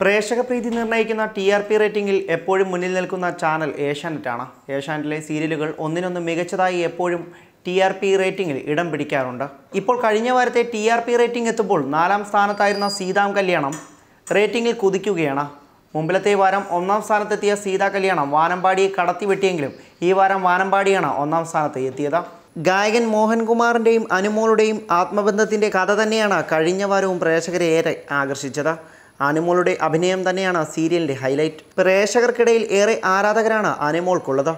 പ്രേക്ഷക പ്രീതി നിർണയിക്കുന്ന ടി ആർ പി റേറ്റിംഗിൽ എപ്പോഴും മുന്നിൽ നിൽക്കുന്ന ചാനൽ ഏഷ്യാനെറ്റാണ്. ഏഷ്യാനെറ്റിലെ സീരിയലുകൾ ഒന്നിനൊന്ന് മികച്ചതായി എപ്പോഴും ടി ആർ പി റേറ്റിംഗിൽ ഇടം പിടിക്കാറുണ്ട്. ഇപ്പോൾ കഴിഞ്ഞ വാരത്തെ ടി ആർ പി റേറ്റിംഗ് എത്തുമ്പോൾ നാലാം സ്ഥാനത്തായിരുന്ന സീതാം കല്യാണം റേറ്റിംഗിൽ കുതിക്കുകയാണ്. മുമ്പിലത്തെ വാരം ഒന്നാം സ്ഥാനത്തെത്തിയ സീതാ കല്യാണം വാനമ്പാടിയെ കടത്തിവെട്ടിയെങ്കിലും ഈ വാരം വാനമ്പാടിയാണ് ഒന്നാം സ്ഥാനത്ത് എത്തിയത്. ഗായകൻ മോഹൻകുമാറിന്റെയും അനുമോളുടെയും ആത്മബന്ധത്തിന്റെ കഥ തന്നെയാണ് കഴിഞ്ഞ വാരവും പ്രേക്ഷകരെ ഏറെ ആകർഷിച്ചത്. അനുമോളുടെ അഭിനയം തന്നെയാണ് സീരിയലിന്റെ ഹൈലൈറ്റ്. പ്രേക്ഷകർക്കിടയിൽ ഏറെ ആരാധകരാണ് ആനിമോൾക്കുള്ളത്.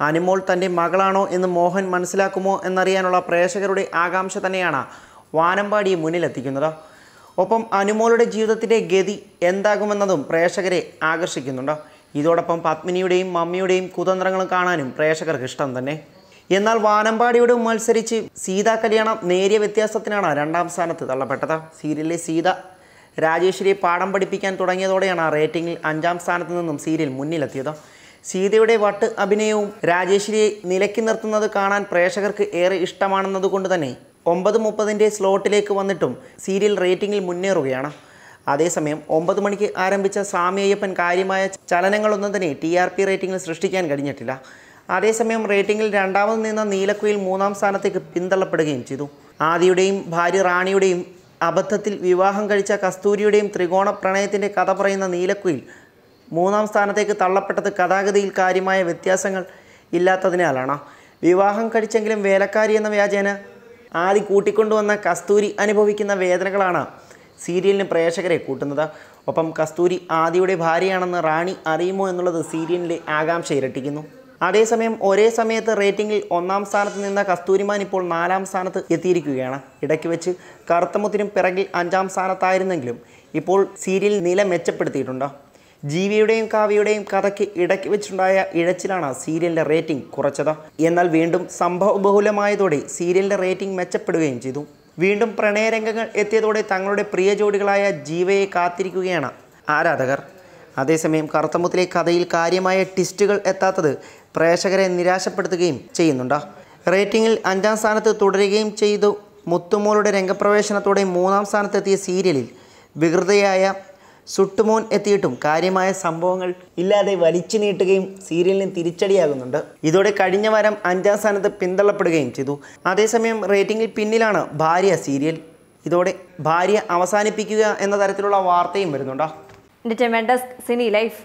ആനിമോൾ തന്റെ മകളാണോ എന്ന് മോഹൻ മനസ്സിലാക്കുമോ എന്നറിയാനുള്ള പ്രേക്ഷകരുടെ ആകാംക്ഷ തന്നെയാണ് വാനമ്പാടിയെ മുന്നിലെത്തിക്കുന്നത്. ഒപ്പം അനുമോളുടെ ജീവിതത്തിന്റെ ഗതി എന്താകുമെന്നതും പ്രേക്ഷകരെ ആകർഷിക്കുന്നുണ്ട്. ഇതോടൊപ്പം പത്മിനിയുടെയും മമ്മിയുടെയും കുതന്ത്രങ്ങളും കാണാനും പ്രേക്ഷകർക്ക് ഇഷ്ടം തന്നെ. എന്നാൽ വാനമ്പാടിയോട് മത്സരിച്ച് സീതാ കല്യാണം നേരിയ വ്യത്യാസത്തിനാണ് രണ്ടാം സ്ഥാനത്ത് തള്ളപ്പെട്ടത്. സീരിയലിലെ സീത രാജേശ്വരിയെ പാഠം പഠിപ്പിക്കാൻ തുടങ്ങിയതോടെയാണ് ആ റേറ്റിംഗിൽ അഞ്ചാം സ്ഥാനത്ത് നിന്നും സീരിയൽ മുന്നിലെത്തിയത്. സീതയുടെ വട്ട് അഭിനയവും രാജേശ്വരിയെ നിലയ്ക്ക് നിർത്തുന്നത് കാണാൻ പ്രേക്ഷകർക്ക് ഏറെ ഇഷ്ടമാണെന്നതുകൊണ്ട് തന്നെ ഒമ്പത് മുപ്പതിന്റെ സ്ലോട്ടിലേക്ക് വന്നിട്ടും സീരിയൽ റേറ്റിംഗിൽ മുന്നേറുകയാണ്. അതേസമയം ഒമ്പത് മണിക്ക് ആരംഭിച്ച സ്വാമിയ്യപ്പൻ കാര്യമായ ചലനങ്ങളൊന്നും തന്നെ ടി ആർ പി റേറ്റിംഗിൽ സൃഷ്ടിക്കാൻ കഴിഞ്ഞിട്ടില്ല. അതേസമയം റേറ്റിംഗിൽ രണ്ടാമത് നിന്ന നീലക്കുയിൽ മൂന്നാം സ്ഥാനത്തേക്ക് പിന്തള്ളപ്പെടുകയും ചെയ്തു. ആദിയുടെയും ഭാര്യ റാണിയുടെയും അബദ്ധത്തിൽ വിവാഹം കഴിച്ച കസ്തൂരിയുടെയും ത്രികോണ പ്രണയത്തിന്റെ കഥ പറയുന്ന നീലക്കുയിൽ മൂന്നാം സ്ഥാനത്തേക്ക് തള്ളപ്പെട്ടത് കഥാഗതിയിൽ കാര്യമായ വ്യത്യാസങ്ങൾ ഇല്ലാത്തതിനാലാണ്. വിവാഹം കഴിച്ചെങ്കിലും വേലക്കാരി എന്ന വ്യാജേന ആദി കൂട്ടിക്കൊണ്ടുവന്ന കസ്തൂരി അനുഭവിക്കുന്ന വേദനകളാണ് സീരിയലിന് പ്രേക്ഷകരെ കൂട്ടുന്നത്. ഒപ്പം കസ്തൂരി ആദിയുടെ ഭാര്യയാണെന്ന് റാണി അറിയുമോ എന്നുള്ളത് സീരിയലിന്റെ ആകാംക്ഷ ഇരട്ടിക്കുന്നു. അതേസമയം ഒരേ സമയത്ത് റേറ്റിംഗിൽ ഒന്നാം സ്ഥാനത്ത് നിന്ന കസ്തൂരിമാൻ ഇപ്പോൾ നാലാം സ്ഥാനത്ത് എത്തിയിരിക്കുകയാണ്. ഇടയ്ക്ക് വെച്ച് കറുത്തമുത്തിനും പിറകിൽ അഞ്ചാം സ്ഥാനത്തായിരുന്നെങ്കിലും ഇപ്പോൾ സീരിയൽ നില മെച്ചപ്പെടുത്തിയിട്ടുണ്ട്? ജീവിയുടെയും കാവ്യയുടെയും കഥയ്ക്ക് ഇടയ്ക്ക് വെച്ചുണ്ടായ ഇഴച്ചിലാണ് സീരിയലിന്റെ റേറ്റിംഗ് കുറച്ചത്. എന്നാൽ വീണ്ടും സംഭവബഹുലമായതോടെ സീരിയലിന്റെ റേറ്റിംഗ് മെച്ചപ്പെടുകയും ചെയ്തു. വീണ്ടും പ്രണയരംഗങ്ങൾ എത്തിയതോടെ തങ്ങളുടെ പ്രിയ ജോഡികളായ ജീവയെ കാത്തിരിക്കുകയാണ് ആരാധകർ. അതേസമയം കറുത്തമുത്തിലെ കഥയിൽ കാര്യമായ ട്വിസ്റ്റുകൾ എത്താത്തത് പ്രേക്ഷകരെ നിരാശപ്പെടുത്തുകയും ചെയ്യുന്നുണ്ട്. റേറ്റിംഗിൽ അഞ്ചാം സ്ഥാനത്ത് തുടരുകയും ചെയ്തു. മുത്തുമോളുടെ രംഗപ്രവേശനത്തോടെ മൂന്നാം സ്ഥാനത്തെത്തിയ സീരിയലിൽ വികൃതയായ സുട്ടുമോൻ എത്തിയിട്ടും കാര്യമായ സംഭവങ്ങൾ ഇല്ലാതെ വലിച്ചു നീട്ടുകയും സീരിയലിന് തിരിച്ചടിയാകുന്നുണ്ട്. ഇതോടെ കഴിഞ്ഞ വാരം അഞ്ചാം സ്ഥാനത്ത് പിന്തള്ളപ്പെടുകയും ചെയ്തു. അതേസമയം റേറ്റിംഗിൽ പിന്നിലാണ് ഭാര്യ സീരിയൽ. ഇതോടെ ഭാര്യ അവസാനിപ്പിക്കുക എന്ന തരത്തിലുള്ള വാർത്തയും വരുന്നുണ്ട്. ഡിറ്റർമെൻഡസ് സിനി ലൈഫ്.